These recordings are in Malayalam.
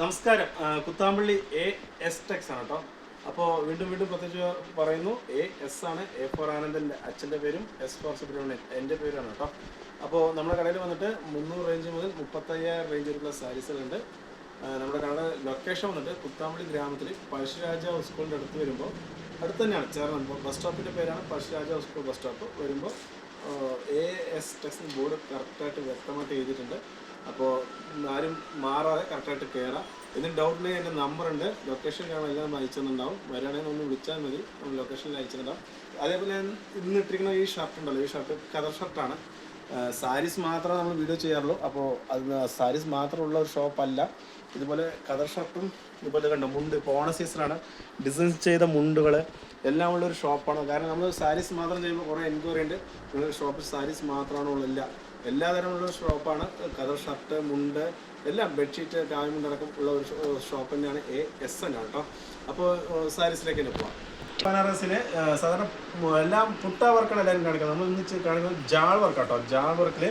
നമസ്കാരം. കുത്താമ്പള്ളി എ എസ് ടെക്സ് ആണ് കേട്ടോ. അപ്പോൾ വീണ്ടും വീണ്ടും പ്രത്യേകിച്ച് പറയുന്നു. എ എസ് ആണ് എ ഫോർ ആനന്ദന്റെ അച്ഛന്റെ പേരും എസ് ഫോർ സുബ്രഹ്മണ്യൻ എന്റെ പേരാണ് കേട്ടോ. അപ്പോൾ നമ്മുടെ കടയിൽ വന്നിട്ട് മുന്നൂറ് റേഞ്ച് മുതൽ മുപ്പത്തയ്യായിരം റേഞ്ച് വരെയുള്ള സാരീസുകളുണ്ട് നമ്മുടെ കട ലൊക്കേഷൻ വന്നിട്ട് കുത്താമ്പള്ളി ഗ്രാമത്തിൽ പഴശ്ശിരാജ സ്കൂളിന്റെ അടുത്ത് വരുമ്പോൾ അടുത്ത് തന്നെയാണ്. ചേർന്ന് ബസ് സ്റ്റോപ്പിന്റെ പേരാണ് പഴശ്ശിരാജ സ്കൂൾ ബസ് സ്റ്റോപ്പ് വരുമ്പോൾ എ എസ് ടെക്സ് ബോർഡ് കറക്റ്റായിട്ട് വ്യക്തമായിട്ട് എഴുതിയിട്ടുണ്ട്. അപ്പോൾ ആരും മാറാതെ കറക്റ്റായിട്ട് കയറാം ഇതിന് ഡൗട്ട് ഉണ്ടെങ്കിൽ എന്റെ നമ്പർ ഉണ്ട്. ലൊക്കേഷൻ കാണാൻ എല്ലാം അയച്ചു തന്നിട്ടുണ്ടാവും വരികയാണെങ്കിൽ ഒന്ന് വിളിച്ചാൽ മതി. നമ്മൾ ലൊക്കേഷനിൽ അയച്ചിട്ടുണ്ടാവും. അതേപോലെ ഞാൻ ഇന്ന് ഇട്ടിരിക്കുന്ന ഈ ഷർട്ട് ഉണ്ടല്ലോ. ഈ ഷർട്ട് കതർ ഷർട്ടാണ് സാരീസ് മാത്രമേ നമ്മൾ വീഡിയോ ചെയ്യാറുള്ളൂ. അപ്പോൾ അത് സാരീസ് മാത്രമുള്ള ഒരു ഷോപ്പല്ല ഇതുപോലെ കതർ ഷർട്ടും ഇതുപോലെ കണ്ടോ മുണ്ട്. ഇപ്പോൾ ഓണ സീസണാണ് ഡിസൈൻ ചെയ്ത മുണ്ടുകൾ എല്ലാം ഉള്ള ഒരു ഷോപ്പാണ് കാരണം നമ്മൾ സാരീസ് മാത്രം ചെയ്യുമ്പോൾ കുറേ എൻക്വയറി ഉണ്ട്. നിങ്ങളുടെ ഷോപ്പിൽ സാരീസ് മാത്രമാണ് ഉള്ളില്ല എല്ലാ തരമുള്ള ഷോപ്പാണ് കതർ ഷർട്ട് മുണ്ട് എല്ലാം ബെഡ്ഷീറ്റ് കായ്മുണ്ട് അടക്കം ഉള്ള ഒരു ഷോപ്പ് തന്നെയാണ് എ എസ് എൻ കേട്ടോ അപ്പോൾ സാരീസിലേക്ക് തന്നെ പോവാം. ബനാറസിന് സാധാരണ എല്ലാം പുട്ട വർക്കാണ് എല്ലാവരും കാണിക്കുന്നത്. നമ്മൾ ഇന്ന് ചെ- കാണിക്കുന്നത് ജാൾ വർക്ക് കേട്ടോ ജാൾ വർക്കിൽ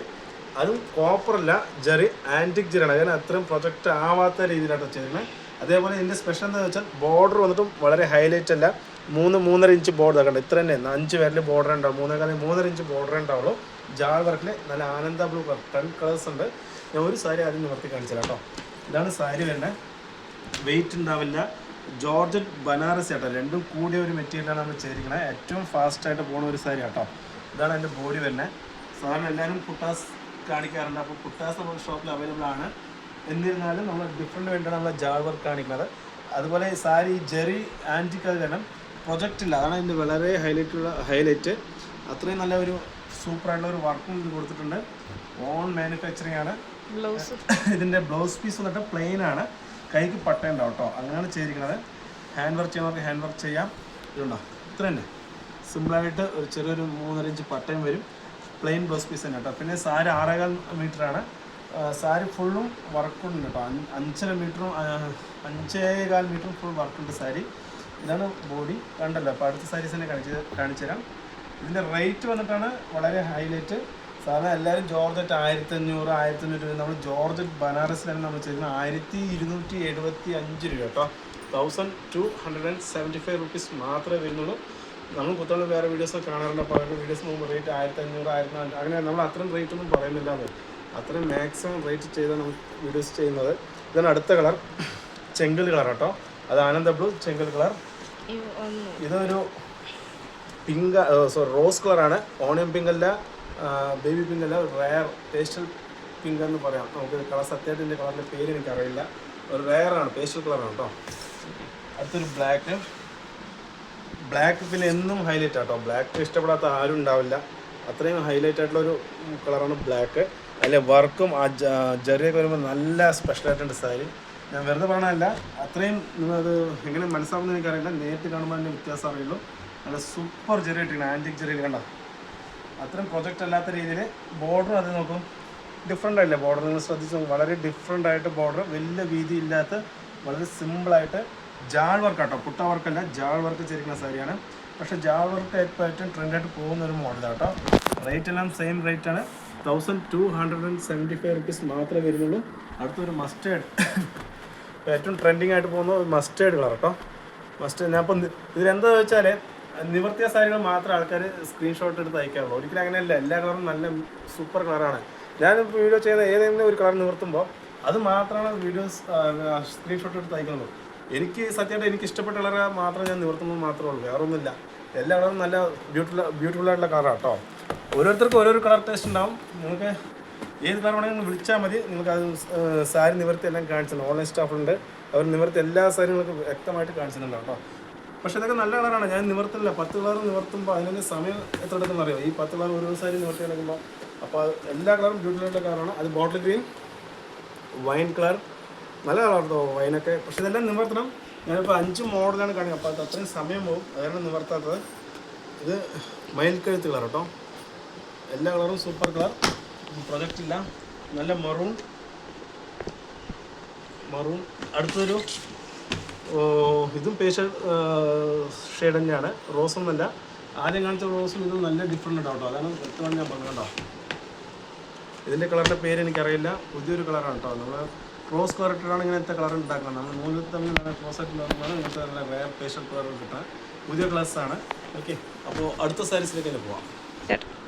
അതും കോപ്പറല്ല ജെറി ആന്റിക് ജെറിയാണ് അതിന് അത്രയും പ്രൊജക്റ്റ് ആവാത്ത രീതിയിലാണ് ചെയ്തിരുന്നത് അതേപോലെ ഇതിന്റെ സ്പെഷ്യൽ എന്താണെന്ന് വെച്ചാൽ ബോർഡർ വന്നിട്ടും വളരെ ഹൈലൈറ്റ് അല്ല. മൂന്ന് മൂന്നര ഇഞ്ച് ബോർഡർ കണ്ടോ? ഇത്ര തന്നെ അഞ്ച് പേരിൽ ബോർഡർ ഉണ്ടാവും. മൂന്നേക്കാളും മൂന്നര ഇഞ്ച് ബോർഡർ ഉണ്ടാവുള്ളൂ. ജാൾ വർക്കിൽ നല്ല ആനന്ദ ബ്ലൂ കളർ ടെൻ കളേഴ്സ് ഉണ്ട്. ഞാൻ ഒരു സാരി ആദ്യം നിവർത്തി കാണിച്ചില്ല കേട്ടോ. ഇതാണ് സാരി വരുന്നത്. വെയിറ്റ് ഉണ്ടാവില്ല. ജോർജറ്റ് ബനാറസ് ചേട്ടാ രണ്ടും കൂടിയ ഒരു മെറ്റീരിയലാണ് നമ്മൾ ചെയ്തിരിക്കുന്നത്. ഏറ്റവും ഫാസ്റ്റായിട്ട് പോകുന്ന ഒരു സാരി കേട്ടോ ഇതാണ് എന്റെ ബോഡി വരുന്നത്. സാധാരണ എല്ലാവരും കുട്ടാസ് കാണിക്കാറുണ്ട്. അപ്പോൾ കുട്ടാസ് നമ്മുടെ ഷോപ്പിൽ അവൈലബിൾ ആണ്. എന്നിരുന്നാലും നമ്മൾ ഡിഫറെന്റ് വേണ്ടിയാണ് നമ്മൾ ജാൾ വർക്ക് കാണിക്കുന്നത്. അതുപോലെ സാരി ജെറി ആന്റിക്കത് കാരണം പ്രൊജക്റ്റ് ഇല്ല അതാണ് അതിന്റെ വളരെ ഹൈലൈറ്റ് ഉള്ള ഹൈലൈറ്റ് അത്രയും നല്ല ഒരു സൂപ്പർ ആയിട്ടുള്ള ഒരു വർക്കും ഇത് കൊടുത്തിട്ടുണ്ട്. ഓൺ മാനുഫാക്ചറിങ് ആണ്. ബ്ലൗസ് ഇതിന്റെ ബ്ലൗസ് പീസ് വന്നിട്ട് പ്ലെയിൻ ആണ്. കൈക്ക് പട്ടേണ്ട കേട്ടോ അങ്ങനെയാണ് ചെയ്തിരിക്കുന്നത്. ഹാൻഡ് വർക്ക് ചെയ്യുന്നവർക്ക് ഹാൻഡ് വർക്ക് ചെയ്യാം ഇതുണ്ടോ ഇത്ര തന്നെ. സിമ്പിളായിട്ട് ഒരു ചെറിയൊരു മൂന്നര ഇഞ്ച് പട്ടയം വരും. പ്ലെയിൻ ബ്ലൗസ് പീസ് തന്നെ കേട്ടോ പിന്നെ സാരി ആറേകാൽ മീറ്ററാണ് സാരി ഫുള്ളും വർക്കുണ്ട് കേട്ടോ അഞ്ചര മീറ്ററും അഞ്ചേകാൽ മീറ്ററും ഫുൾ വർക്കുണ്ട് സാരി. ഇതാണ് ബോഡി കണ്ടല്ലോ അപ്പോൾ അടുത്ത സാരീസ് തന്നെ കാണിച്ച് കാണിച്ചു തരാം ഇതിന്റെ റേറ്റ് വന്നിട്ടാണ് വളരെ ഹൈലൈറ്റ് സാധാരണ എല്ലാവരും ജോർജറ്റ് ആയിരത്തി അഞ്ഞൂറ് ആയിരത്തി അഞ്ഞൂറ് രൂപ. നമ്മൾ ജോർജറ്റ് ബനാറസിലാണ് നമ്മൾ ചെയ്യുന്നത്. ആയിരത്തി ഇരുന്നൂറ്റി എഴുപത്തി അഞ്ച് രൂപ കേട്ടോ. Thousand two hundred and seventy five rupees മാത്രമേ വരുന്നുള്ളൂ. നമ്മൾ കുത്തോളം വേറെ വീഡിയോസ് കാണാറുണ്ട്. അപ്പോൾ അവരുടെ വീഡിയോസ് മുമ്പ് റേറ്റ് ആയിരത്തി അഞ്ഞൂറ് ആയിരത്തി അങ്ങനെ നമ്മൾ അത്രയും റേറ്റ് ഒന്നും പറയുന്നില്ല അത്. അത്രയും മാക്സിമം റേറ്റ് ചെയ്താണ് വീഡിയോസ് ചെയ്യുന്നത്. ഇതാണ് അടുത്ത കളർ ചെങ്കൽ കളർ കേട്ടോ. അത് ആനന്ദ ബ്ലൂ ചെങ്കൽ കളർ. ഇതൊരു പിങ്ക് സോറി റോസ് കളർ ആണ്. ഓണിയൻ പിങ്ക് അല്ല ബേബി പിങ്ക് അല്ല റയർ പേസ്റ്റൽ പിങ്ക് എന്ന് പറയാം. നമുക്ക് കളർ സത്യത്തിന്റെ കളറിന്റെ പേര് എനിക്കറിയില്ല. ഒരു റയറാണ് പേസ്റ്റൽ കളറാണ് കേട്ടോ അടുത്തൊരു ബ്ലാക്ക് ബ്ലാക്ക് പിന്നെ എന്നും ഹൈലൈറ്റ് ആട്ടോ ബ്ലാക്ക് ഇഷ്ടപ്പെടാത്ത ആരും ഉണ്ടാവില്ല. അത്രയും ഹൈലൈറ്റ് ആയിട്ടുള്ള ഒരു കളറാണ് ബ്ലാക്ക് അതിലെ വർക്കും ആ ജെറിയൊക്കെ വരുമ്പോൾ നല്ല സ്പെഷ്യലായിട്ടുണ്ട് സാരി. ഞാൻ വെറുതെ പറഞ്ഞതല്ല അത്രയും നിങ്ങളത് എങ്ങനെ മനസ്സിലാവുന്ന എനിക്കറിയില്ല. നേരിട്ട് കാണുമ്പോൾ അതിന്റെ വ്യത്യാസം അറിയുള്ളൂ. നല്ല സൂപ്പർ ചെറിയ ഇട്ടിരിക്കണം ആന്റിക് ചെറിയ കണ്ട? അത്രയും പ്രൊജക്റ്റ് അല്ലാത്ത രീതിയിൽ ബോർഡർ അത് നോക്കും. ഡിഫറെന്റ് ആയില്ലേ ബോർഡർ നിങ്ങൾ ശ്രദ്ധിച്ച് നോക്കും. വളരെ ഡിഫറെന്റ് ആയിട്ട് ബോർഡർ വലിയ വീതി ഇല്ലാത്ത വളരെ സിമ്പിളായിട്ട് ജാൾ വർക്ക് ആട്ടോ. പുട്ട വർക്കല്ല ജാൾ വർക്ക് ചെയ്തിരിക്കുന്ന സാരിയാണ് പക്ഷേ ജാൾ വർക്ക് ഏറ്റവും ഏറ്റവും ട്രെൻഡായിട്ട് പോകുന്ന ഒരു മോഡൽ കേട്ടോ റേറ്റ് എല്ലാം സെയിം റേറ്റ് ആണ്. Thousand two hundred and seventy five rupees മാത്രമേ വരുന്നുള്ളൂ. അടുത്തൊരു മസ്റ്റേഡ് ഏറ്റവും ട്രെൻഡിങ് ആയിട്ട് പോകുന്ന മസ്റ്റേർഡ് കളർ കേട്ടോ മസ്റ്റേഡ് ഞാൻ ഇപ്പം ഇതിലെന്താ വെച്ചാൽ നിവർത്തിയ സാരികൾ മാത്രം ആൾക്കാർ സ്ക്രീൻഷോട്ട് എടുത്ത് അയക്കാറുള്ളൂ. ഒരിക്കലും അങ്ങനെയല്ല. എല്ലാ കളറും നല്ല സൂപ്പർ കളറാണ് ഞാൻ വീഡിയോ ചെയ്യുന്ന ഏതെങ്കിലും ഒരു കളർ നിവർത്തുമ്പോൾ അത് മാത്രമാണ് വീഡിയോസ് സ്ക്രീൻഷോട്ട് എടുത്ത് അയക്കുന്നത്. എനിക്ക് സത്യമായിട്ട് എനിക്ക് ഇഷ്ടപ്പെട്ട കളർ മാത്രം ഞാൻ നിവർത്തുന്നത് മാത്രമേ ഉള്ളൂ. വേറെ ഒന്നുമില്ല. എല്ലാ കളറും നല്ല ബ്യൂട്ടിഫുൾ ബ്യൂട്ടിഫുൾ ആയിട്ടുള്ള കളറാണ് കേട്ടോ ഓരോരുത്തർക്കും ഓരോരോ കളർ ടേസ്റ്റ് ഉണ്ടാവും. നിങ്ങൾക്ക് ഏത് വേണമെങ്കിലും വിളിച്ചാൽ മതി. നിങ്ങൾക്ക് അത് സാരി നിവർത്തി എല്ലാം കാണിച്ചിട്ടുണ്ട് ഓൺലൈൻ സ്റ്റാഫുണ്ട്. അവർ നിവർത്തി എല്ലാ സാരിയും നിങ്ങൾക്ക് വ്യക്തമായിട്ട് കാണിച്ചിട്ടുണ്ട് കേട്ടോ. പക്ഷേ ഇതൊക്കെ നല്ല കളറാണ്. ഞാൻ നിവർത്തില്ല. പത്ത് കളർ നിവർത്തുമ്പോൾ അതിന് സമയം എത്ര എടുക്കുന്ന അറിയോ? ഈ പത്ത് കളർ ഒരു സാരി നിവർത്തി എടുക്കുമ്പോൾ അപ്പോൾ അത് എല്ലാ കളറും ബ്യൂട്ടിഫുള്ള കളറാണ്. അത് ബോട്ടിൽ ഗ്രീൻ വൈൻ കളർ. നല്ല കളർ കേട്ടോ വൈനൊക്കെ. പക്ഷെ ഇതെല്ലാം നിവർത്തണം. ഞാനിപ്പോൾ അഞ്ച് മോഡലാണ് കാണിക്കുക അപ്പോൾ അത് അത്രയും സമയം പോകും. അതാണ് നിവർത്താത്തത്. ഇത് മയിൽ കഴുത്ത് കളർ കേട്ടോ. എല്ലാ കളറും സൂപ്പർ കളർ. പ്രൊജക്റ്റ് ഇല്ല. നല്ല മറൂൺ മറൂൺ അടുത്തൊരു ഇതും പേഷ്യൽ ഷെയ്ഡ് തന്നെയാണ്. റോസ് ഒന്നല്ല ആദ്യം കാണിച്ച റോസും ഇതും നല്ല ഡിഫറെന്റ് ഉണ്ടാവും കേട്ടോ അതാണ് വ്യക്തമാണ് ഞാൻ പറഞ്ഞത് കേട്ടോ ഇതിന്റെ കളറിന്റെ പേര് എനിക്കറിയില്ല. പുതിയൊരു കളറാണ് കേട്ടോ നമ്മൾ ക്രോസ് കളറിട്ടാണ് ഇങ്ങനത്തെ കളർ ഉണ്ടാക്കുന്നത്. നമ്മൾ മൂന്ന് തമ്മിൽ നല്ല ക്രോസ് ആയിട്ട് ഉണ്ടാകുമ്പോഴാണ് ഇങ്ങനത്തെ നല്ല റയർ പേഷ്യൽ കളർ കിട്ടാൻ പുതിയ കളേഴ്സാണ് ഓക്കെ അപ്പോൾ അടുത്ത സാരീസിലേക്ക് തന്നെ പോവാം.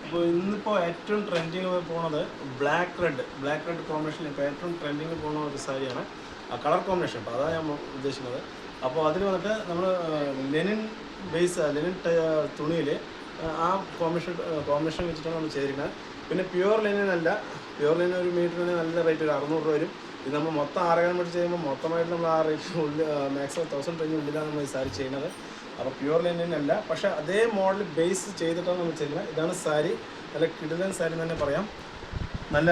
അപ്പോൾ ഇന്നിപ്പോൾ ഏറ്റവും ട്രെൻഡിങ് പോണത് black red black red combination ഇപ്പോൾ ഏറ്റവും ട്രെൻഡിങ് പോകുന്ന ഒരു സാരിയാണ് ആ കളർ കോമ്പിനേഷൻ അപ്പോൾ അതാണ് ഞാൻ ഉദ്ദേശിക്കുന്നത്. അപ്പോൾ അതിന് വന്നിട്ട് നമ്മൾ ലെനിൻ ബേസ് ലെനിൻ തുണിയിൽ ആ കോമ്പിനേഷൻ കോമ്പിനേഷൻ വെച്ചിട്ടാണ് നമ്മൾ ചെയ്തിരിക്കുന്നത്. പിന്നെ പ്യുവർ ലെനിൻ അല്ല. പ്യുവർ ലെനിൻ ഒരു മീറ്ററിന് നല്ല റേറ്റ് ഒരു അറുന്നൂറ് രൂപ വരും. ഇത് നമ്മൾ മൊത്തം ആറേകാലം വെച്ച് ചെയ്യുമ്പോൾ മൊത്തമായിട്ട് നമ്മൾ ആ റേറ്റ് ഉള്ളിൽ മാക്സിമം തൗസൻഡ് റേഞ്ച് ഉള്ളിലാണ് നമ്മൾ ഈ സാരി ചെയ്യുന്നത്. അപ്പോൾ പ്യുവർ ലിനൻ അല്ല. പക്ഷേ അതേ മോഡൽ ബേസ് ചെയ്തിട്ടാണ് നമ്മൾ ചെയ്യുന്നത്. ഇതാണ് സാരി. നല്ല കിടിലൻ സാരി എന്ന് തന്നെ പറയാം. നല്ല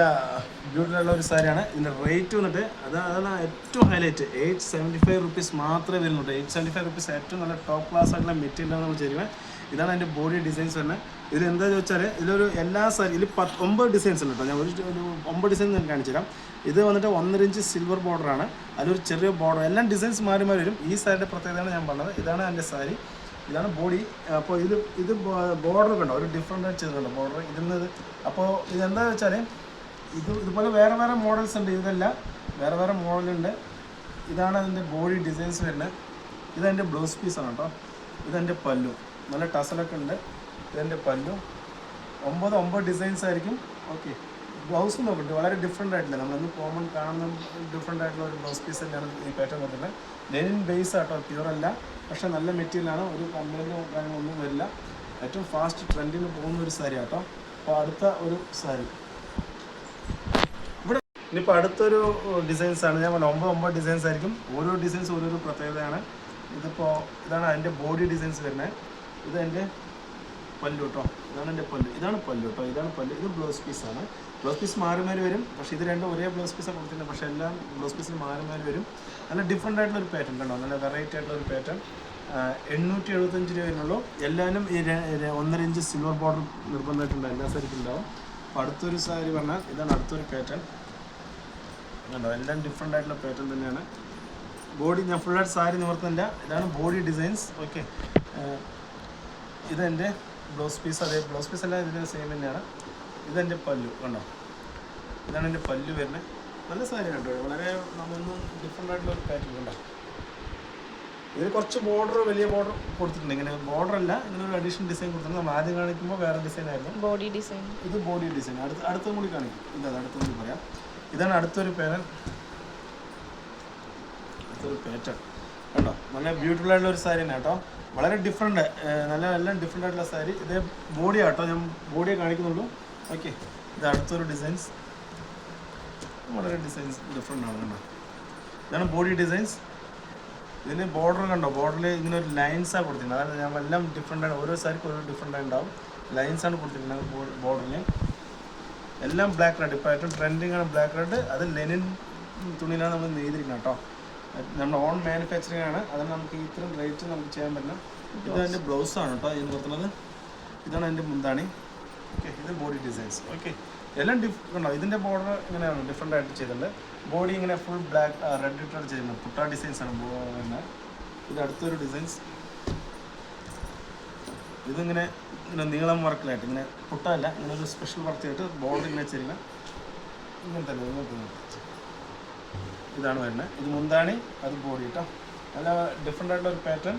ബ്യൂട്ടിഫുൾ ഉള്ള ഒരു സാരിയാണ്. ഇതിന്റെ റേറ്റ് വന്നിട്ട് അത് അതാണ് ഏറ്റവും highlight eight seventy five rupees മാത്രമേ വരുന്നുള്ളൂ. എയ്റ്റ് സെവന്റി ഫൈവ് റുപ്പീസ് ഏറ്റവും നല്ല ടോപ്പ് ക്ലാസ് ആയിട്ടുള്ള മെറ്റീരിയലാണ് നമ്മൾ ചെയ്യുന്നത്. ഇതാണ് അതിന്റെ ബോഡി ഡിസൈൻസ് വരുന്നത്. ഇതിൽ എന്താ ചോദിച്ചാൽ ഇതിലൊരു എല്ലാ സാരി ഇതിൽ പത്ത് ഒമ്പത് ഡിസൈൻസ് ഉണ്ട് കേട്ടോ. ഞാൻ ഒരു ഒമ്പത് ഡിസൈൻ ഞാൻ കാണിച്ചു തരാം. ഇത് വന്നിട്ട് ഒന്നര ഇഞ്ച് സിൽവർ ബോർഡറാണ് അതിലൊരു ചെറിയ ബോർഡർ എല്ലാം ഡിസൈൻസ് മാറി മാറി വരും. ഈ സാരിയുടെ പ്രത്യേകതയാണ് ഞാൻ പറഞ്ഞത്. ഇതാണ് എന്റെ സാരി. ഇതാണ് ബോഡി അപ്പോൾ ഇത് ഇത് ബോർഡർ കണ്ടോ? ഒരു ഡിഫറെന്റ് ചെയ്തിട്ടുണ്ട് ബോർഡർ ഇതിൽ നിന്ന് അപ്പോൾ ഇതെന്താ വെച്ചാൽ ഇത് ഇതുപോലെ വേറെ വേറെ മോഡൽസ് ഉണ്ട്. ഇതല്ല വേറെ വേറെ മോഡലുണ്ട് ഇതാണ് അതിന്റെ ബോഡി ഡിസൈൻസ് വരുന്നത്. ഇതെന്റെ ബ്ലൗസ് പീസാണ് കേട്ടോ. ഇതെന്റെ പല്ലു. നല്ല ടസലൊക്കെ ഉണ്ട്. ഇതെന്റെ പല്ലു. ഒമ്പത് ഒമ്പത് ഡിസൈൻസ് ആയിരിക്കും. ഓക്കെ ബ്ലൗസ് നോക്കട്ടെ. വളരെ ഡിഫറെന്റ് ആയിട്ടില്ല നമ്മളൊന്ന് കോമൺ കാണുന്ന ഡിഫറെന്റ് ആയിട്ടുള്ള ഒരു ബ്ലൗസ് പീസ് തന്നെയാണ് ഈ പാറ്റേൺ കൊടുക്കുന്നത് ലെനിൻ ബേസ് ആട്ടോ പ്യുവർ അല്ല. പക്ഷേ നല്ല മെറ്റീരിയലാണ് ഒരു കംപ്ലൈന്റോ കാര്യങ്ങളൊന്നും വരില്ല. ഏറ്റവും ഫാസ്റ്റ് ട്രെൻഡിന് പോകുന്ന ഒരു സാരി ആട്ടോ അപ്പോൾ അടുത്ത ഒരു സാരി ഇനിയിപ്പോൾ അടുത്തൊരു ഡിസൈൻസ് ആണ്. ഞാൻ ഒമ്പത് ഒമ്പത് ഡിസൈൻസ് ആയിരിക്കും. ഓരോ ഡിസൈൻസ് ഓരോരോ പ്രത്യേകതയാണ്. ഇതിപ്പോൾ ഇതാണ് അതിന്റെ ബോഡി ഡിസൈൻസ് വരുന്നത്. ഇത് എന്റെ പല്ലു കേട്ടോ ഇതാണ് എന്റെ പല്ലു. ഇതാണ് പല്ലു കേട്ടോ ഇതാണ് പല്ലു. ഇത് ബ്ലൗസ് പീസാണ് ബ്ലൗസ് പീസ് മാറി മാറി വരും. പക്ഷേ ഇത് രണ്ടും ഒരേ ബ്ലൗസ് പീസാണ് കൊടുത്തിട്ടുണ്ട് പക്ഷേ എല്ലാം ബ്ലൗസ് പീസിൽ മാറി മാറി വരും. നല്ല ഡിഫറെന്റ് ആയിട്ടുള്ള ഒരു പാറ്റേൺ കണ്ടോ? നല്ല വെറൈറ്റി ആയിട്ടുള്ള ഒരു പാറ്റേൺ എണ്ണൂറ്റി എഴുപത്തഞ്ച് രൂപ വരുന്നുള്ളൂ. എല്ലാവരും ഒന്നര ഇഞ്ച് സിൽവർ ബോർഡർ നിർബന്ധമായിട്ടുണ്ട് എല്ലാ സാരിക്കും ഉണ്ടാവും. അപ്പോൾ അടുത്തൊരു സാരി പറഞ്ഞാൽ ഇതാണ് അടുത്തൊരു പാറ്റേൺ കണ്ടോ? എല്ലാം ഡിഫറെന്റ് ആയിട്ടുള്ള പാറ്റേൺ തന്നെയാണ്. ബോഡി ഞാൻ ഫുള്ളായിട്ട് സാരി നിവർത്തുന്നില്ല. ഇതാണ് ബോഡി ഡിസൈൻസ് ഓക്കെ ഇതെന്റെ ബ്ലൗസ് പീസ് അതേ ബ്ലൗസ് പീസ് എല്ലാം ഇതിന്റെ സെയിം തന്നെയാണ്. ഇതെന്റെ പല്ലു കണ്ടോ? ഇതാണ് എന്റെ പല്ലു വരുന്നത്. നല്ല സാരി കേട്ടോ. വളരെ നമ്മളൊന്നും ഡിഫറെന്റ് ആയിട്ടുള്ള ഒരു പാറ്റേൺ കണ്ടോ ഇതിൽ കുറച്ച് ബോർഡർ വലിയ ബോർഡർ കൊടുത്തിട്ടുണ്ട്. ഇങ്ങനെ ബോർഡർ അല്ല ഇങ്ങനെ ഒരു അഡീഷണൽ ഡിസൈൻ കൊടുത്തിട്ടുണ്ട്. നമ്മൾ ആദ്യം കാണിക്കുമ്പോൾ വേറെ ഡിസൈൻ ആയിരുന്നു. ബോഡി ഡിസൈൻ ഇത് ബോഡി ഡിസൈൻ അടുത്ത അടുത്തും കൂടി കാണിക്കും. ഇല്ല അടുത്തും കൂടി പറയാം. ഇതാണ് അടുത്തൊരു പാനൽ. അടുത്തൊരു പാറ്റേൺ കേട്ടോ നല്ല ബ്യൂട്ടിഫുൾ ആയിട്ടുള്ള ഒരു സാരി തന്നെ കേട്ടോ വളരെ ഡിഫറെന്റ് നല്ല എല്ലാം ഡിഫറെന്റ് ആയിട്ടുള്ള സാരി ഇതേ ബോഡി ആട്ടോ. ഞാൻ ബോഡിയെ കാണിക്കുന്നുള്ളൂ. ഓക്കെ ഇത് അടുത്തൊരു ഡിസൈൻസ് വളരെ ഡിസൈൻസ് ഡിഫറെന്റ് ആണ് കേട്ടോ ഇതാണ് ബോഡി ഡിസൈൻസ് ഇതിന് ബോർഡർ കണ്ടോ? ബോർഡറിൽ ഇങ്ങനെ ഒരു ലൈൻസാണ് കൊടുത്തിട്ടുണ്ട് അതായത് ഞാൻ എല്ലാം ഡിഫറെന്റ് ആണ്. ഓരോ സാരിക്കും ഓരോ ഡിഫറെന്റ് ഉണ്ടാവും. ലൈൻസാണ് കൊടുത്തിട്ടുള്ളത് ബോർഡറിൽ എല്ലാം ബ്ലാക്ക് റെഡ് ഇപ്പോൾ ഏറ്റവും ട്രെൻഡിങ് ആണ് ബ്ലാക്ക് റെഡ് അത് ലെനിൻ തുണിയിലാണ് നമ്മൾ നെയ്തിരിക്കുന്നത് കേട്ടോ. നമ്മുടെ ഓൺ മാനുഫാക്ചറിങ് ആണ്. അതാണ് നമുക്ക് ഇത്രയും റേറ്റ് നമുക്ക് ചെയ്യാൻ പറ്റണം ഇത് എന്റെ ബ്ലൗസ് ആണ് കേട്ടോ. ഇത് നിർത്തുന്നത് ഇതാണ് എന്റെ മുന്താണി. ഓക്കെ ഇത് ബോഡി ഡിസൈൻസ് ഓക്കെ എല്ലാം ഡിഫ് കണ്ടോ? ഇതിന്റെ ബോർഡർ ഇങ്ങനെയാണ് ഡിഫറെന്റ് ആയിട്ട് ചെയ്തിട്ടുണ്ട്. ബോഡി ഇങ്ങനെ ഫുൾ ബ്ലാക്ക് റെഡ് ഇട്ടാണ് ചെയ്യുന്നത്. പുട്ട ഡിസൈൻസ് ആണ് പിന്നെ ഇത് അടുത്തൊരു ഡിസൈൻസ് ഇതിങ്ങനെ ഇങ്ങനെ നീളം വർക്കിലായിട്ട് ഇങ്ങനെ പുട്ടല്ല ഇങ്ങനെ ഒരു സ്പെഷ്യൽ വർക്ക് ചെയ്തിട്ട് ബോർഡർ ഇങ്ങനെ ചെയ്യുന്ന ഇങ്ങനത്തെ തന്നെ ഇങ്ങനത്തെ. ഇതാണ് വരുന്നത്. ഇത് മുന്താണി അത് ബോഡി കേട്ടോ നല്ല ഡിഫറെന്റ് ആയിട്ടുള്ള ഒരു പാറ്റേൺ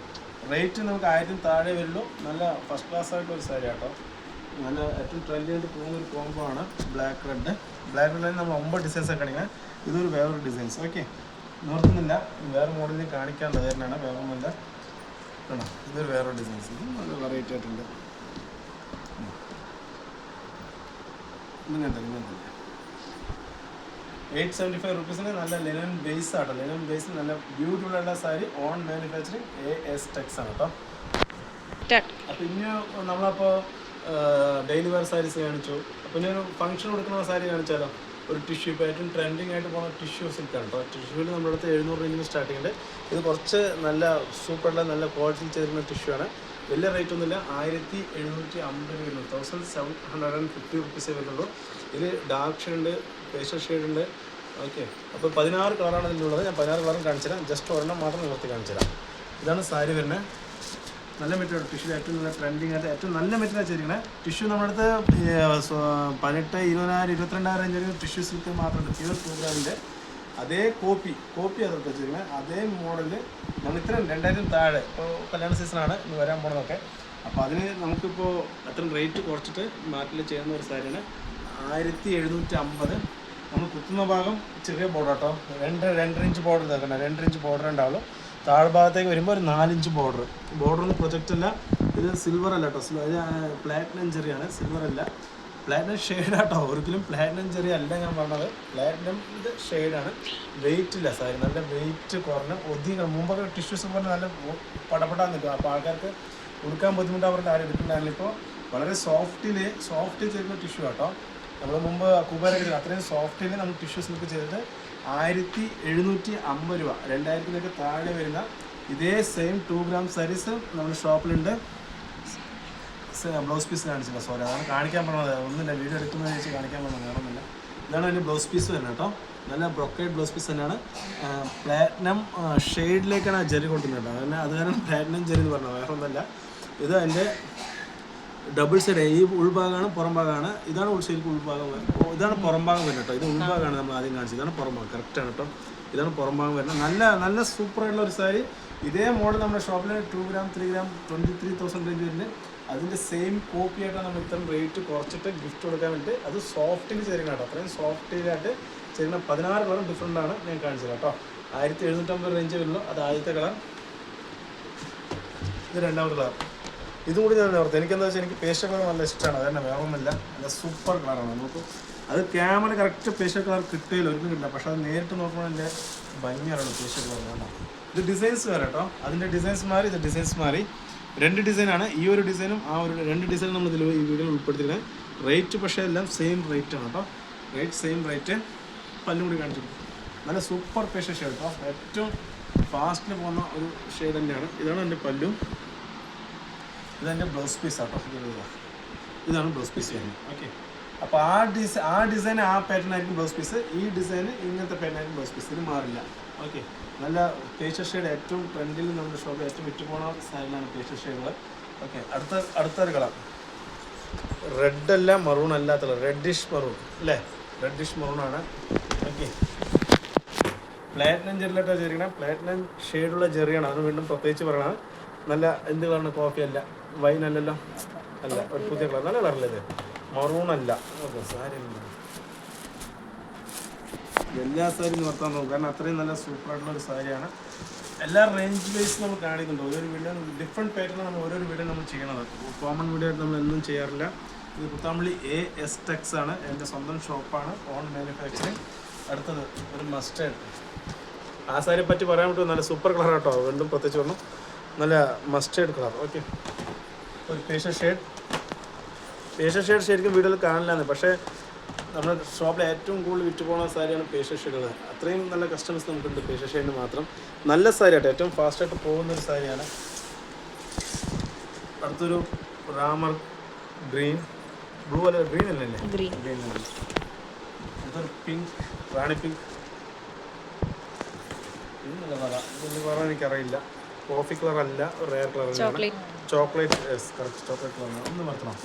റേറ്റ് നമുക്ക് ആയിരം താഴെ വരുള്ളൂ. നല്ല ഫസ്റ്റ് ക്ലാസ് ആയിട്ടുള്ള ഒരു സാരി കേട്ടോ നല്ല ഏറ്റവും ട്രെൻഡ് ആയിട്ട് പോകുന്ന ഒരു കോംബോ ആണ് ബ്ലാക്ക് റെഡ് ബ്ലാക്ക് റെഡിൽ നമ്മൾ ഒമ്പത് ഡിസൈൻസ് ഒക്കെ കാണിക്കുന്നത് ഇതൊരു വേറൊരു ഡിസൈൻസ് ഓക്കെ നിർത്തുന്നില്ല വേറെ മോഡലിൽ കാണിക്കാൻ തന്നെയാണ് വേറെ ഒന്നുമില്ല. ഇതൊരു വേറൊരു ഡിസൈൻസ് ഇത് നല്ല വെറൈറ്റി ആയിട്ടുണ്ട്. ഇങ്ങനത്തെ ഇങ്ങനത്തെ എയ്റ്റ് സെവന്റി ഫൈവ് റുപ്പീസിന് നല്ല ലെനൻ ബേസ് ആട്ടോ. ലെനൻ ബേസിൽ നല്ല ബ്യൂട്ടിഫുൾ ആയിട്ടുള്ള sari own manufacturing A S tex ആണ് കേട്ടോ പിന്നെ ഇനി നമ്മളപ്പോൾ ഡെയിലി വെയർ സാരീസ് കാണിച്ചു. അപ്പോൾ ഇനി ഒരു ഫംഗ്ഷൻ കൊടുക്കുന്ന സാരി കാണിച്ചാലോ? ഒരു ടിഷ്യൂ ഇപ്പോൾ ഏറ്റവും ട്രെൻഡിങ് ആയിട്ട് പോകുന്ന ടിഷ്യൂ സിൽക്കാണ് കേട്ടോ ടിഷ്യൂവിൽ നമ്മുടെ അടുത്ത് എഴുന്നൂറ് രൂപ സ്റ്റാർട്ടിംഗ് ഉണ്ട്. ഇത് കുറച്ച് നല്ല സൂപ്പറുള്ള നല്ല ക്വാളിറ്റിയിൽ ചേരുന്ന ടിഷ്യൂ ആണ്. വലിയ റേറ്റ് ഒന്നുമില്ല. ആയിരത്തി എഴുന്നൂറ്റി അമ്പത് വരുന്നു thousand seven hundred and fifty റുപ്പീസേ വരുന്നുള്ളൂ ഇതിൽ ഡാർക്ക് ഷെയ്ഡ് പേസ്റ്റൽ ഷെയ്ഡ് ഉണ്ട്. ഓക്കെ അപ്പോൾ പതിനാറ് കളറാണ് ഇതിലുള്ളത്. ഞാൻ പതിനാറ് കളറും കാണിച്ചു തരാം. ജസ്റ്റ് ഒരെണ്ണം മാത്രം നിവർത്തി കാണിച്ചു തരാം. ഇതാണ് സാരി വരുന്നത്. നല്ല മെറ്റീരിയൽ ടിഷ്യൂ ഏറ്റവും നല്ല ട്രെൻഡിങ് ആയിട്ട് ഏറ്റവും നല്ല മെറ്റീരിയൽ വെച്ചിരിക്കുന്നത് ടിഷ്യൂ നമ്മുടെ അടുത്ത് പതിനെട്ട് ഇരുപതിനായിരം ഇരുപത്തിരണ്ടായിരം റേഞ്ച് ടിഷ്യൂ സിൽക്ക് മാത്രമുണ്ട് പ്യൂർ ടൂ ഗ്രാമിന്റെ അതേ കോപ്പി കോപ്പി അതിർത്ത് വെച്ചിരിക്കുന്നത് അതേ മോഡൽ നമ്മൾ ഇത്രയും രണ്ടായിരം താഴെ ഇപ്പോൾ കല്യാണ സീസണാണ് ഇന്ന് വരാൻ പോണതൊക്കെ അപ്പോൾ അതിന് നമുക്കിപ്പോൾ അത്രയും റേറ്റ് കുറച്ചിട്ട് മാർക്കറ്റിൽ ചെയ്യുന്ന ഒരു സാരിയാണ്. ആയിരത്തി എഴുന്നൂറ്റി അമ്പത്. നമ്മൾ കുത്തുന്ന ഭാഗം ചെറിയ ബോർഡർ കേട്ടോ രണ്ട് രണ്ടര ഇഞ്ച് ബോർഡർ തേക്കണ്ട രണ്ടര ഇഞ്ച് ബോർഡർ ഉണ്ടാവുള്ളൂ. താഴ്ഭാഗത്തേക്ക് വരുമ്പോൾ ഒരു നാലിഞ്ച് ബോർഡർ ബോർഡറിന് പ്രൊജക്റ്റ് അല്ല. ഇത് സിൽവർ അല്ല കേട്ടോ പ്ലാറ്റിനം ചെറിയാണ്. സിൽവർ അല്ല. പ്ലാറ്റിനം ഷെയ്ഡാട്ടോ ഒരിക്കലും പ്ലാറ്റിനം ചെറിയ അല്ല ഞാൻ പറഞ്ഞത്. പ്ലാറ്റിനം ഇത് ഷെയ്ഡാണ് വെയിറ്റ് ഇല്ല സാരി നല്ല വെയിറ്റ് കുറഞ്ഞ ഒതുങ്ങി മുമ്പൊക്കെ ടിഷ്യൂസ് പോലെ നല്ല പടപെടാൻ നിൽക്കും. അപ്പോൾ ആൾക്കാർക്ക് കൊടുക്കാൻ ബുദ്ധിമുട്ടാവുന്ന ആരും എടുക്കുന്നുണ്ടായിരുന്നു ഇപ്പോൾ വളരെ സോഫ്റ്റിൽ സോഫ്റ്റ് ചെയ്യുന്ന ടിഷ്യൂ ആട്ടോ. നമ്മൾ മുമ്പ് കുബേരൊക്കെ അത്രയും സോഫ്റ്റിൽ നമ്മൾ ടിഷ്യൂസ് നിൽക്കുക ചെയ്തത് ആയിരത്തി എഴുന്നൂറ്റി അമ്പത് രൂപ. രണ്ടായിരത്തിനൊക്കെ താഴെ വരുന്ന ഇതേ സെയിം ടു ഗ്രാം സരീസ് നമ്മുടെ ഷോപ്പിലുണ്ട് ബ്ലൗസ് പീസ് കാണിച്ചില്ല. സോറി അതാണ് കാണിക്കാൻ പറഞ്ഞത്. ഒന്നുമില്ല വീഡിയോ എടുക്കുന്നത് വെച്ച് കാണിക്കാൻ പറഞ്ഞത് വേറൊന്നുമില്ല. ഇതാണ് അതിന്റെ ബ്ലൗസ് പീസ് വരുന്നത് കേട്ടോ. നല്ല ബ്രൊക്കേഡ് ബ്ലൗസ് പീസ് തന്നെയാണ്. പ്ലാറ്റിനം ഷെയ്ഡിലേക്കാണ് ആ ജെറി കൊണ്ടുവരുന്നത് അതന്നെ അത് കാരണം പ്ലാറ്റിനം ജെറി എന്ന് പറഞ്ഞത് വേറെ ഒന്നല്ല ഇത് അതിന്റെ ഡബിൾ സൈഡ് ഈ ഉൾഭാഗമാണ് പുറം ഭാഗമാണ്. ഇതാണ് ശരിക്കും ഉൾഭാഗം ഇതാണ് പുറം ഭാഗം വരുന്നത് കേട്ടോ. ഇത് ഉൾഭാഗമാണ് നമ്മൾ ആദ്യം കാണിച്ചത്. ഇതാണ് പുറം ഭാഗം. കറക്റ്റാണ് കേട്ടോ. ഇതാണ് പുറം ഭാഗം വരുന്നത്. നല്ല നല്ല സൂപ്പർ ആയിട്ടുള്ള ഒരു സാരി ഇതേ മോഡൽ നമ്മുടെ ഷോപ്പിൽ two gram three gram twenty three thousand range വരുന്നത്. അതിന്റെ സെയിം കോപ്പി ആയിട്ടാണ് നമ്മൾ ഇത്ര റേറ്റ് കുറച്ചിട്ട് ഗിഫ്റ്റ് കൊടുക്കാൻ വേണ്ടി അത് സോഫ്റ്റിൽ ചേരുന്ന കേട്ടോ. അത്രയും സോഫ്റ്റിലായിട്ട് ചേരുന്ന പതിനാറ് കളർ ഡിഫറെന്റ് ആണ് ഞാൻ കാണിച്ചത് കേട്ടോ. ആയിരത്തി എഴുന്നൂറ്റമ്പത് റേഞ്ച് വരുന്നു. അത് ആദ്യത്തെ കളർ ഇത് രണ്ടാമത്തെ കളർ ഇതും കൂടി ഞാൻ ഓർത്ത് എനിക്കെന്താ വെച്ചാൽ എനിക്ക് പേഷ്യൽ കളർ നല്ല ഇഷ്ടമാണ് അതന്നെ വേറൊന്നുമില്ല. നല്ല സൂപ്പർ കളറാണ് നമുക്ക് അത് ക്യാമറ കറക്റ്റ് പേഷ്യൽ കളർ കിട്ടുകയില്ല ഒരിക്കലും കിട്ടില്ല പക്ഷെ അത് നേരിട്ട് നോക്കുമ്പോൾ എന്റെ ഭംഗിയാണ് പേഷ്യൽ കളർ ഇത് ഡിസൈൻസ് വേറെ കേട്ടോ. അതിന്റെ ഡിസൈൻസ് മാറി ഇത് ഡിസൈൻസ് മാറി. രണ്ട് ഡിസൈനാണ് ഈ ഒരു ഡിസൈനും ആ ഒരു രണ്ട് ഡിസൈനും നമ്മൾ ഇതിൽ ഈ വീഡിയോയിൽ ഉൾപ്പെടുത്തിയിരിക്കുന്നത് റേറ്റ് പക്ഷേ എല്ലാം സെയിം റേറ്റ് ആണ് കേട്ടോ. റേറ്റ് സെയിം റേറ്റ് പല്ലും കൂടി കാണിച്ചു നല്ല സൂപ്പർ പേഷ്യൽ ഷെയ്ഡ് കേട്ടോ. ഏറ്റവും ഫാസ്റ്റിന് പോകുന്ന ഒരു ഷെയ്ഡ് തന്നെയാണ്. ഇതാണ് എന്റെ പല്ലും. ഇതെന്റെ ബ്ലൗസ് പീസ് ആട്ടോ. ഇതാണ് ബ്ലൗസ് പീസ് ചെയ്യുന്നത് ഓക്കെ അപ്പോൾ ആ ഡിസൈൻ ആ ഡിസൈൻ ആ പാറ്റേൺ ആയിരിക്കും ബ്ലൗസ് പീസ് ഈ ഡിസൈൻ ഇങ്ങനത്തെ പാറ്റേൺ ആയിരിക്കും ബ്ലൗസ് പീസ് ഇത് മാറില്ല. ഓക്കെ നല്ല പേസ്റ്റർ ഷെയ്ഡ് ഏറ്റവും ട്രെൻഡിൽ നമ്മുടെ ഷോപ്പിൽ ഏറ്റവും വിറ്റ് പോണ സ്റ്റൈലിലാണ് പേസ്റ്റർ ഷെയ്ഡുകൾ ഓക്കെ അടുത്ത അടുത്തൊരു കളർ. റെഡ് അല്ല മറൂൺ അല്ലാത്ത റെഡിഷ് മറൂൺ അല്ലേ? റെഡിഷ് മറൂൺ ആണ്. ഓക്കെ പ്ലാറ്റിനം ജെറിലോട്ടോ ചെറിയണം പ്ലാറ്റിനം ഷെയ്ഡുള്ള ജെറിയാണ് അത് വീണ്ടും പ്രത്യേകിച്ച് പറയണം. നല്ല എന്ത് കളറാണ് കോഫി അല്ല? വൈൻ അല്ലല്ലോ? അല്ല ഒരു പുതിയ കളർ. നല്ല കളറല്ലേ ഇത്? മറൂൺ അല്ല ഓക്കെ എല്ലാ സാരിയും നിർത്താൻ നോക്കും. കാരണം അത്രയും നല്ല സൂപ്പർ ആയിട്ടുള്ള ഒരു സാരിയാണ്. എല്ലാ റേഞ്ച് വൈസ് നമ്മൾ കാണിക്കുന്നുണ്ട്. ഓരോ വീഡിയോ ഡിഫറെന്റ് പാറ്റേൺ നമ്മൾ ഓരോ വീഡിയോ നമ്മൾ ചെയ്യണത്. കോമൺ വീഡിയോ ആയിട്ട് നമ്മൾ എന്നും ചെയ്യാറില്ല. ഇത് പുത്താമ്പള്ളി എ എസ് ടെക്സ് ആണ്. എന്റെ സ്വന്തം ഷോപ്പാണ്. ഓൺ മാനുഫാക്ചറിങ് അടുത്തത് ഒരു മസ്റ്റേഡ് ആ സാരിയെ പറ്റി പറയാൻ പറ്റും നല്ല സൂപ്പർ കളർ കേട്ടോ വീണ്ടും പ്രത്യേകിച്ച് പറഞ്ഞു നല്ല മസ്റ്റേഡ് കളർ ഓക്കെ ഒരു പേഷ്യൻ ഷെയ്ഡ് പേഷ്യൻ ഷെയ്ഡ് ശരിക്കും വീടുകളിൽ കാണില്ലാന്ന്. പക്ഷേ നമ്മുടെ ഷോപ്പിൽ ഏറ്റവും കൂടുതൽ വിറ്റ് പോകുന്ന സാരിയാണ് പേഷ്യൻ ഷെയ്ഡുകൾ അത്രയും നല്ല കസ്റ്റമേഴ്സ് നമുക്കുണ്ട് പേഷ്യൻ ഷെയ്ഡിന് മാത്രം. നല്ല സാരി ആട്ടോ ഏറ്റവും ഫാസ്റ്റായിട്ട് പോകുന്ന ഒരു സാരിയാണ്. അടുത്തൊരു റാമർ ഗ്രീൻ ബ്ലൂ അല്ല? ഗ്രീൻ അല്ലല്ലേ ഗ്രീൻ ഗ്രീൻ ഇതൊരു പിങ്ക് റാണി പിങ്ക് ഇന്നല്ല പറയാൻ ഇതൊന്നും എനിക്കറിയില്ല. കോഫി കളർ അല്ല rare colour chocolate chocolate yes correct chocolate colour ഒന്ന് നിർത്തണം.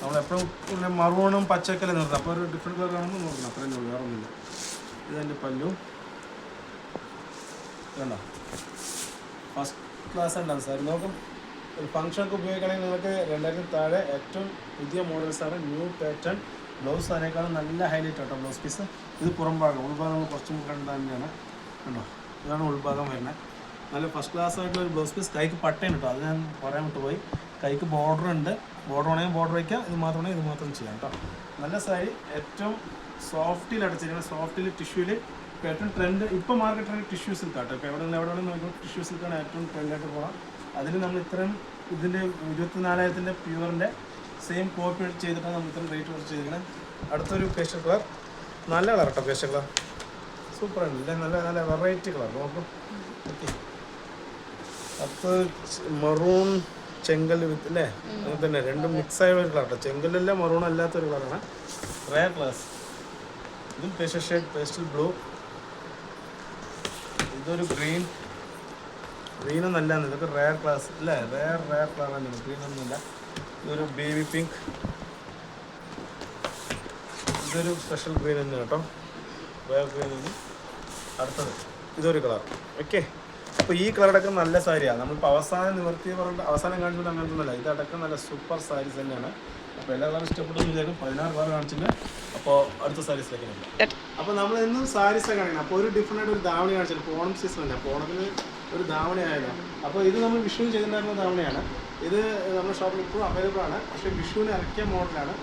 നമ്മൾ എപ്പോഴും മറുവണും പച്ചക്കല്ലേ നിർത്തണം അപ്പോൾ ഒരു ഡിഫറെന്റ് കളർ ആണെന്ന് നോക്കണം അത്രയും ഉള്ളൂ വേറെ ഒന്നുമില്ല. ഇതെന്റെ പല്ലു. വേണ്ട ഫസ്റ്റ് ക്ലാസ് ഉണ്ടാവും സാർ നോക്കും. ഒരു ഫംഗ്ഷനൊക്കെ ഉപയോഗിക്കണമെങ്കിൽ നിങ്ങൾക്ക് രണ്ടായിരത്തി താഴെ ഏറ്റവും പുതിയ മോഡൽസാണ് ന്യൂ പാറ്റേൺ ബ്ലൗസ് അതിനേക്കാളും നല്ല ഹൈലൈറ്റ് ആട്ടോ ബ്ലൗസ് പീസ് ഇത് പുറം ഭാഗം. ഉൾഭാഗം കുറച്ചും കണ്ടു തന്നെയാണ്. കണ്ടോ? ഇതാണ് ഉൾഭാഗം വരുന്നത്. നല്ല ഫസ്റ്റ് ക്ലാസ് ആയിട്ടുള്ള ഒരു ബ്ലൗസ് പീസ് കൈക്ക് പട്ടയാണ് കേട്ടോ അത് ഞാൻ പറയാൻ വിട്ടുപോയി. കൈക്ക് ബോർഡർ ഉണ്ട്. ബോർഡർ ആണെങ്കിൽ ബോർഡർ വയ്ക്കാം ഇത് മാത്രമാണെങ്കിൽ ഇത് മാത്രം ചെയ്യാം കേട്ടോ നല്ല സാരി. ഏറ്റവും സോഫ്റ്റിൽ അടച്ചിരിക്കുന്നത് സോഫ്റ്റിൽ ടിഷ്യൂവിൽ ഇപ്പോൾ ഏറ്റവും ട്രെൻഡ് ഇപ്പോൾ മാർക്കറ്റ് ട്രെൻഡ് ടിഷ്യൂ സിൽക്ക് ആട്ടോ. ഇപ്പോൾ എവിടെ നിന്ന് എവിടെ നിന്ന് നോക്കുമ്പോൾ ടിഷ്യൂ സിൽക്കാണ് ഏറ്റവും ട്രെൻഡായിട്ട് പോകാം അതിന് നമ്മൾ ഇത്രയും ഇതിന്റെ ഇരുപത്തിനാലായിരത്തിന്റെ പ്യുവറിന്റെ സെയിം കോപ്പി ചെയ്തിട്ടാണ് നമ്മൾ ഇത്രയും റേറ്റ് കുറച്ച് ചെയ്തിരിക്കുന്നത് അടുത്തൊരു പേസ്റ്റൽ കളർ നല്ല കളർ കേട്ടോ പേസ്റ്റൽ കളർ സൂപ്പറാണ് ഇല്ല നല്ല നല്ല വെറൈറ്റി കളർ. നോക്കും. ഓക്കെ അടുത്ത് മറൂൺ ചെങ്കൽ വിത്ത് അല്ലേ? അങ്ങനെ തന്നെ. രണ്ടും മിക്സ് ആയ ഒരു കളർ ചെങ്കലല്ല അല്ലാത്ത ഒരു കളറാണ് റയർ കളേഴ്സ് ഇതും പേസ്റ്റൽ ഷെയ്ഡ് പേസ്റ്റൽ ബ്ലൂ ഇതൊരു ഗ്രീൻ ഗ്രീൻ ഒന്നല്ല ഇതൊക്കെ റയർ ക്ലാസ് അല്ലേ? റയർ റയർ കളറാണ് ഗ്രീൻ ഒന്നുമില്ല ഇതൊരു ബേബി പിങ്ക് ഇതൊരു സ്പെഷ്യൽ ഗ്രീൻ തന്നെ കേട്ടോ. റയർ ഗ്രീൻ അടുത്തത്. ഇതൊരു കളർ ഓക്കെ അപ്പോൾ ഈ കളർ അടക്കം നല്ല സാരിയാണ് നമ്മളിപ്പോൾ അവസാനം നിവർത്തി പറഞ്ഞിട്ട് അവസാനം കാണിച്ചത് അങ്ങനത്തെ ഒന്നുമല്ല ഇതടക്കം നല്ല സൂപ്പർ സാരീസ് തന്നെയാണ്. അപ്പോൾ എല്ലാ കളറും ഇഷ്ടപ്പെട്ടു വിചാരിക്കും പതിനാറ് കളർ കാണിച്ചിട്ടുണ്ട്. അപ്പോൾ അടുത്ത സാരീസിലേക്ക് ഉണ്ട് അപ്പോൾ നമ്മൾ എന്നും സാരീസ് കാണിക്കണം. അപ്പോൾ ഒരു ഡിഫറെന്റ് ആയിട്ട് ഒരു ധാവണി കാണിച്ചത് ഇപ്പോൾ ഓണം സീസൺ അല്ല. അപ്പോൾ ഓണത്തിന് ഒരു ധാവണി ആയല്ലോ അപ്പോൾ ഇത് നമ്മൾ വിഷു ചെയ്തിട്ടുണ്ടായിരുന്ന ധാവണിയാണ്. ഇത് നമ്മുടെ ഷോപ്പിൽ ഇപ്പോഴും അവൈലബിൾ ആണ്. പക്ഷെ വിഷുവിന് ഇറക്കിയ മോഡലാണ്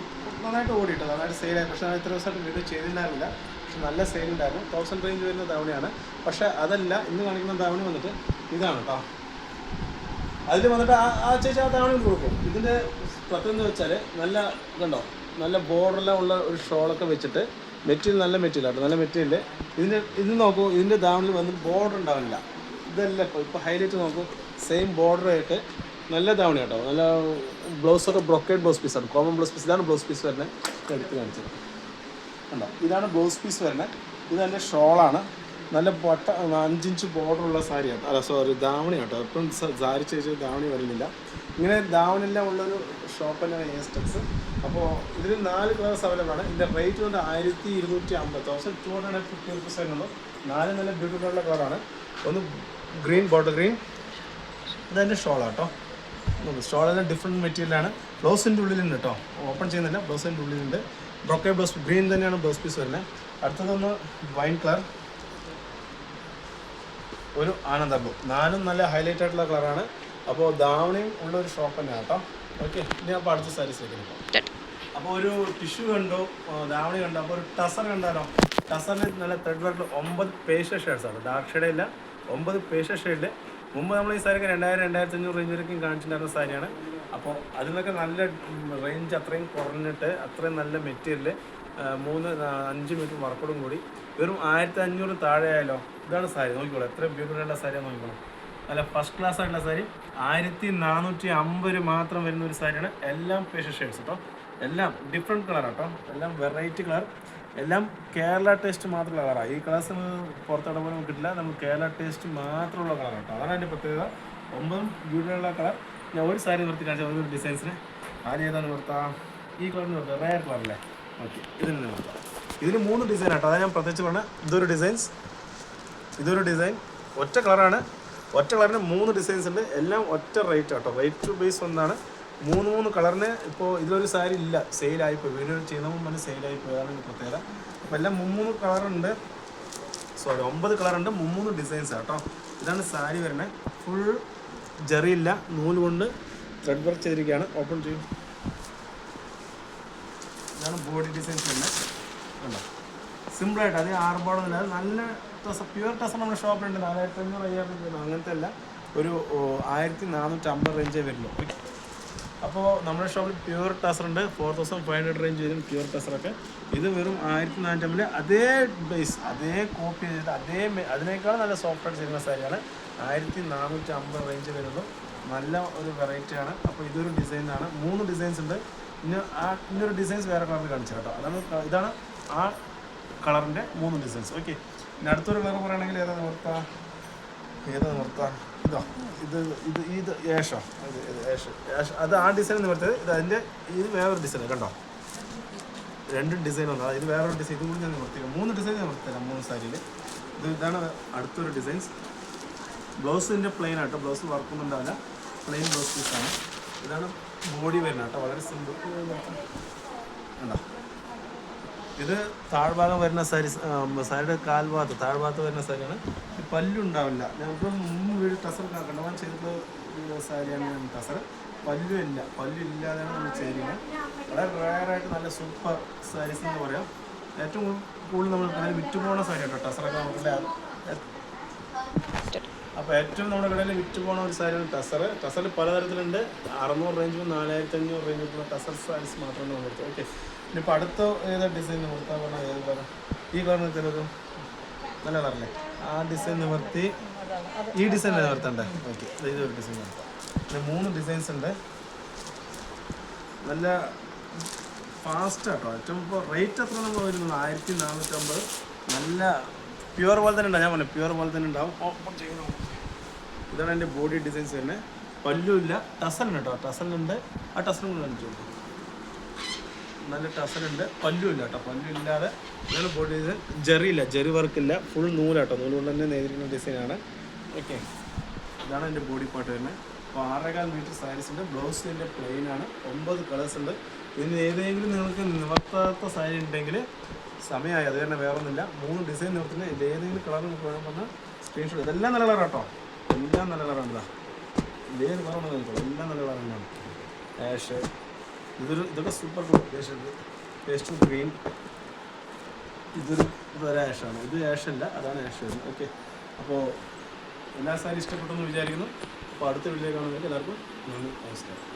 നന്നായിട്ട് ഓടിയിട്ടത്. നന്നായിട്ട് സെയിലായി പക്ഷേ ഇത്ര ദിവസമായിട്ട് വീഡിയോ ചെയ്തിട്ടുണ്ടായിരുന്നില്ല. നല്ല സെയിൽ ഉണ്ടായിരുന്നു. തൗസൻഡ് റേഞ്ച് വരുന്ന ധാവണിയാണ്. പക്ഷേ അതല്ല ഇന്ന് കാണിക്കുന്ന ധാവണി വന്നിട്ട് ഇതാണ് കേട്ടോ അതിൽ വന്നിട്ട് ആ ആ ചേച്ചി ആ ധാവണി കൊടുക്കും. ഇതിന്റെ പ്രത്യേകത എന്ന് വെച്ചാൽ നല്ല ഇതുണ്ടോ നല്ല ബോർഡറെല്ലാം ഉള്ള ഒരു ഷോളൊക്കെ വെച്ചിട്ട് മെറ്റീരിയൽ നല്ല മെറ്റീരിയൽ ആട്ടോ. നല്ല മെറ്റീരിയൽ. ഇതിന്റെ ഇത് നോക്കൂ ഇതിന്റെ ധാവണിൽ വന്നിട്ട് ബോർഡർ ഉണ്ടാവില്ല. ഇതല്ല ഇപ്പോൾ ഇപ്പോൾ ഹൈലൈറ്റ് നോക്കൂ. സെയിം ബോർഡറായിട്ട് നല്ല ധാവണി കേട്ടോ നല്ല ബ്ലൗസൊക്കെ ബ്രൊക്കേഡ് ബ്ലൗസ് പീസാണ് കോമൺ ബ്ലൗസ് പീസ് ഇതാണ് ബ്ലൗസ് പീസ് വരുന്നത്. എടുത്ത് കാണിച്ചത്. ഉണ്ടോ? ഇതാണ് ബ്ലൗസ് പീസ് വരുന്നത്. ഇത് എന്റെ ഷോളാണ്. നല്ല പൊട്ട അഞ്ചിഞ്ച് ബോർഡർ ഉള്ള സാരിയാണ്. അല്ല സോറി ധാവണി കേട്ടോ ഇപ്പം സാരി ചേച്ചി ധാവണി വരുന്നില്ല. ഇങ്ങനെ ധാവണിയെല്ലാം ഉള്ളൊരു ഷോപ്പ് തന്നെയാണ് എ സ്റ്റെക്സ് അപ്പോൾ ഇതിൽ നാല് കളേഴ്സ് അവൈലബിൾ ആണ്. ഇതിന്റെ റേറ്റ് കൊണ്ട് ആയിരത്തി ഇരുന്നൂറ്റി അമ്പത് thousand two hundred and fifty rupees വരുന്നുള്ളൂ നാല് നല്ല ബ്യൂട്ടിഫുൾ ഉള്ള കളറാണ് ഒന്ന് ഗ്രീൻ ബോർഡർ ഗ്രീൻ ഇതെന്റെ ഷോളാട്ടോ. ഷോളെല്ലാം ഡിഫറെന്റ് മെറ്റീരിയലാണ് ബ്ലൗസിന്റെ ഉള്ളിലുണ്ട് കേട്ടോ ഓപ്പൺ ചെയ്യുന്നില്ല. ബ്ലൗസിന്റെ ഉള്ളിലുണ്ട്. ബ്രൊക്കെ ബ്ലൗസ് ഗ്രീൻ തന്നെയാണ് ബ്ലൗസ് പീസ് വരുന്നത്. അടുത്തതൊന്ന് വൈൻ കളർ ഒരു ആനന്ദ ബ്ലൂ നാലും നല്ല ഹൈലൈറ്റ് ആയിട്ടുള്ള കളറാണ് അപ്പോൾ ദാവണയും ഉള്ള ഒരു ഷോപ്പ് തന്നെയാണ് കേട്ടോ. ഓക്കെ ഇനി അപ്പോൾ അടുത്ത സാരീസിലേക്ക് പോകാം. അപ്പോൾ ഒരു ടിഷ്യൂ കണ്ടു ദാവണി ധാവണി കണ്ടു. അപ്പോൾ ഒരു ടസർ കണ്ടാലോ? ടസറിൽ നല്ല ത്രെഡ് വർക്കിൽ ഒമ്പത് പേഷ്യ ഷെയ്ഡ്സ് ആണ്. ഡാർക്ക് ഷെയ്ഡ് ഇല്ല ഒമ്പത് പേഷ്യ ഷെയ്ഡിൽ മുമ്പ് നമ്മൾ ഈ സാരിക്ക് രണ്ടായിരം രണ്ടായിരത്തി അഞ്ഞൂറ് റേഞ്ച് വരെയും കാണിച്ചിട്ടുണ്ടായിരുന്ന സാരിയാണ് അപ്പോൾ അതിനൊക്കെ നല്ല റേഞ്ച് അത്രയും കുറഞ്ഞിട്ട് അത്രയും നല്ല മെറ്റീരിയൽ മൂന്ന് അഞ്ച് മീറ്റർ വർക്കോടും കൂടി. വെറും ആയിരത്തി അഞ്ഞൂറ് താഴെ ആയാലോ? ഇതാണ് സാരി. നോക്കിക്കോളൂ. എത്ര ബ്യൂട്ടിഫുൾ ആയിട്ടുള്ള സാരിയാണ് നോക്കിക്കോളൂ. നല്ല ഫസ്റ്റ് ക്ലാസ് ആയിട്ടുള്ള സാരി. ആയിരത്തി നാനൂറ്റി അമ്പത് മാത്രം വരുന്ന ഒരു സാരിയാണ്. എല്ലാം പേഷ്യൽ ഷെയ്ഡ്സ് കേട്ടോ എല്ലാം ഡിഫറെന്റ് കളർ കേട്ടോ എല്ലാം വെറൈറ്റി കളർ എല്ലാം കേരള ടേസ്റ്റ് മാത്രമുള്ള കളറാണ് ഈ കളേഴ്സ് പുറത്തിടപോലെ പോലും കിട്ടില്ല. നമുക്ക് കേരള ടേസ്റ്റ് മാത്രമുള്ള കളർ കേട്ടോ അതാണ് അതിന്റെ പ്രത്യേകത. ഒമ്പതും ബ്യൂട്ടിയുള്ള കളർ ഞാൻ ഒരു സാരി നിർത്തി കാണിച്ചാൽ ഒരു ഡിസൈൻസിന് ആദ്യം ഏതാണ് നിർത്താം? ഈ കളർ നിർത്താം റയർ കളറല്ലേ ഓക്കെ ഇതിന് നിർത്താം. ഇതിന് മൂന്ന് ഡിസൈൻ ആട്ടോ. അതാണ് ഞാൻ പ്രത്യേകിച്ച് പറഞ്ഞത് ഇതൊരു ഡിസൈൻസ് ഇതൊരു ഡിസൈൻ ഒറ്റ കളറാണ് ഒറ്റ കളറിന് മൂന്ന് ഡിസൈൻസ് ഉണ്ട്. എല്ലാം ഒറ്റ റേറ്റ് കേട്ടോ റേറ്റ് ടു ബേസ് ഒന്നാണ്. മൂന്ന് മൂന്ന് കളറിന് ഇപ്പോൾ ഇതിലൊരു സാരി ഇല്ല. സെയിലായിപ്പോയി വീഡിയോ ചെയ്യുന്ന മുമ്പ് സെയിലായിപ്പോയി അതാണ് ഇതിന്റെ പ്രത്യേകത. അപ്പോൾ എല്ലാം മൂന്ന് കളറുണ്ട് സോറി ഒമ്പത് കളറുണ്ട് മൂന്ന് ഡിസൈൻസ് കേട്ടോ ഇതാണ് സാരി വരുന്നത്. ഫുൾ ജെറിയില്ല നൂൽ കൊണ്ട് ത്രെഡ് വർക്ക് ചെയ്തിരിക്കുകയാണ്. ഓപ്പൺ ചെയ്യും. ഇതാണ് ബോഡി ഡിസൈൻസ് ചെയ്യുന്നത് കണ്ടോ? സിമ്പിളായിട്ട് അത് ആർബോർഡൊന്നുമില്ല അത് നല്ല ടസർ പ്യുവർ ടസർ നമ്മുടെ ഷോപ്പിലുണ്ട് നാലായിരത്തി അഞ്ഞൂറ് അയ്യായിരം രൂപ അങ്ങനത്തെ അല്ല ഒരു ആയിരത്തി നാനൂറ്റി അമ്പത് റേഞ്ചേ വരുള്ളൂ. അപ്പോൾ നമ്മുടെ ഷോപ്പിൽ പ്യുവർ ടസർ ഉണ്ട്. Four thousand five hundred range വരും പ്യുവർ ടസറൊക്കെ ഇത് വെറും ആയിരത്തി നാനൂറ്റി അമ്പത് അതേ ബേസ് അതേ കോപ്പി ചെയ്തിട്ട് അതേ അതിനേക്കാൾ നല്ല സോഫ്റ്റ് ആയിട്ട് ചെയ്യുന്ന സാരിയാണ് ആയിരത്തി നാനൂറ്റി അമ്പത് റേഞ്ച് വരുള്ളൂ നല്ല ഒരു വെറൈറ്റിയാണ് അപ്പോൾ ഇതൊരു ഡിസൈനാണ് മൂന്ന് ഡിസൈൻസ് ഉണ്ട്. ഇനി ആ ഇന്നൊരു ഡിസൈൻസ് വേറെ കളറിൽ കാണിച്ചു കേട്ടോ. അതാണ് ഇതാണ് ആ കളറിന്റെ മൂന്ന് ഡിസൈൻസ് ഓക്കെ ഇനി അടുത്തൊരു കളർ പറയുകയാണെങ്കിൽ ഏതാ നിർത്താ ഏതാ നിർത്താ ഇതോ ഇത് ഇത് ഇത് ഏഷോ അത് ആ ഡിസൈൻ നിവർത്തത് ഇത് അതിന്റെ ഇത് വേറൊരു ഡിസൈൻ കണ്ടോ? രണ്ട് ഡിസൈൻ വന്നു ഇത് വേറൊരു ഡിസൈൻ ഇതും കൂടി ഞാൻ നിർത്തി മൂന്ന് ഡിസൈൻ നിവർത്തില്ല മൂന്ന് സാരിയിൽ ഇത് ഇതാണ് അടുത്തൊരു ഡിസൈൻസ് ബ്ലൗസിന്റെ പ്ലെയിൻ ആട്ടോ. ബ്ലൗസ് വർക്കൊന്നും ഉണ്ടാവില്ല പ്ലെയിൻ ബ്ലൗസ് പീസാണ് ഇതാണ് ബോഡി വരുന്നത് കേട്ടോ. വളരെ സിമ്പിൾ ഉണ്ടോ ഇത് താഴ്ഭാഗം വരുന്ന സാരി സാരിയുടെ കാൽഭാഗത്ത് താഴ്ഭാഗത്ത് വരുന്ന സാരിയാണ് പല്ലുണ്ടാവില്ല. ഞങ്ങൾക്ക് മുമ്പ് വീട് ടസർ കണ്ടമാൻ ചെയ്തിട്ടുള്ള സാരിയാണ് ടസർ. പല്ലു ഇല്ല. പല്ലു ഇല്ലാതെയാണ് നമ്മൾ ചെയ്യുന്നത് വളരെ റയറായിട്ട് നല്ല സൂപ്പർ സാരീസ് എന്ന് പറയാം. ഏറ്റവും കൂടുതൽ നമ്മൾ വിറ്റുപോണ സാരി കേട്ടോ ടസറൊക്കെ നമുക്ക് അപ്പോൾ ഏറ്റവും നമ്മുടെ കടയിൽ വിറ്റ് പോണ ഒരു സാരിയാണ് ടസർ ടസർ പലതരത്തിലുണ്ട്. അറുന്നൂറ് റേഞ്ച് നാലായിരത്തി അഞ്ഞൂറ് റേഞ്ച് വരെയുള്ള ടസർ സാരീസ് മാത്രമേ നമ്മൾ കൊടുത്തു ഓക്കെ ഇനിയിപ്പോൾ അടുത്ത ഏതാ ഡിസൈൻ നിവർത്താൻ പറഞ്ഞാൽ ഏത് കളർ ഈ കളർ നിൽക്കുന്നത് നല്ല കളറല്ലേ? ആ ഡിസൈൻ നിവർത്തി. ഈ ഡിസൈൻ നിവർത്തണ്ടേ? ഓക്കെ ഇതൊരു ഡിസൈൻ നിർത്താം പിന്നെ മൂന്ന് ഡിസൈൻസ് ഉണ്ട്. നല്ല ഫാസ്റ്റ് ആട്ടോ. ഏറ്റവും ഇപ്പോൾ റേറ്റ് എത്ര നമ്മൾ വരുന്നത് ആയിരത്തി നാനൂറ്റമ്പത്. നല്ല പ്യുവർ പോലെ തന്നെ ഉണ്ടാവും ഞാൻ പറഞ്ഞു പ്യുവർ പോലെ തന്നെ ഉണ്ടാവും. ഓപ്പൺ ചെയ്യണം ഇതാണ് എന്റെ ബോഡി ഡിസൈൻസ് തന്നെ. പല്ലുമില്ല ടസലുണ്ട് കേട്ടോ ടസലുണ്ട് ആ ടസലും കൂടെ കാണിച്ചു കൊടുക്കും. നല്ല ടസലുണ്ട് പല്ലുമില്ല കേട്ടോ പല്ലില്ലാതെ ഇതാണ് ബോഡി ഡിസൈൻ ജെറി ഇല്ല ജെറി വർക്കില്ല ഫുൾ നൂലാട്ടോ നൂൽ കൊണ്ട് തന്നെ നേരിടുന്ന ഡിസൈനാണ് ഓക്കെ ഇതാണ് എന്റെ ബോഡി പാർട്ട് തന്നെ അപ്പോൾ ആറേകാൽ മീറ്റർ സാരീസിന്റെ ബ്ലൗസിന്റെ പ്ലെയിനാണ് ഒമ്പത് കളേഴ്സ് ഉണ്ട്. ഇനി ഏതെങ്കിലും നിങ്ങൾക്ക് നിവർത്താത്ത സാരി ഉണ്ടെങ്കിൽ സമയമായി അത് തന്നെ വേറെ ഒന്നുമില്ല മൂന്ന് ഡിസൈൻ നിവർത്തിന് ഇത് ഏതെങ്കിലും കളർ നമുക്ക് വേണം പറഞ്ഞാൽ സ്ക്രീൻഷോട്ട് ഇതെല്ലാം നല്ല കളറാണ് കേട്ടോ എല്ലാം നല്ല കളറാണ് ഇതാ. ഇതേത് കളറാണ് നിൽക്കുള്ളൂ എല്ലാം നല്ല കളർ തന്നെയാണ്. ആഷ് ഇതൊരു ഇതൊക്കെ സൂപ്പർ പേസ്റ്റ് പേസ്റ്റ് ഗ്രീൻ ഇതൊരു ഇതൊരു ആഷാണ് ഇത് ആഷല്ല അതാണ് ആഷ് വരുന്നത്. ഓക്കെ അപ്പോൾ എല്ലാ സാരി ഇഷ്ടപ്പെട്ടെന്ന് വിചാരിക്കുന്നു. അപ്പോൾ അടുത്ത വീഡിയോ കാണുന്നതിൽ എല്ലാവർക്കും നന്ദി. നമസ്കാരം.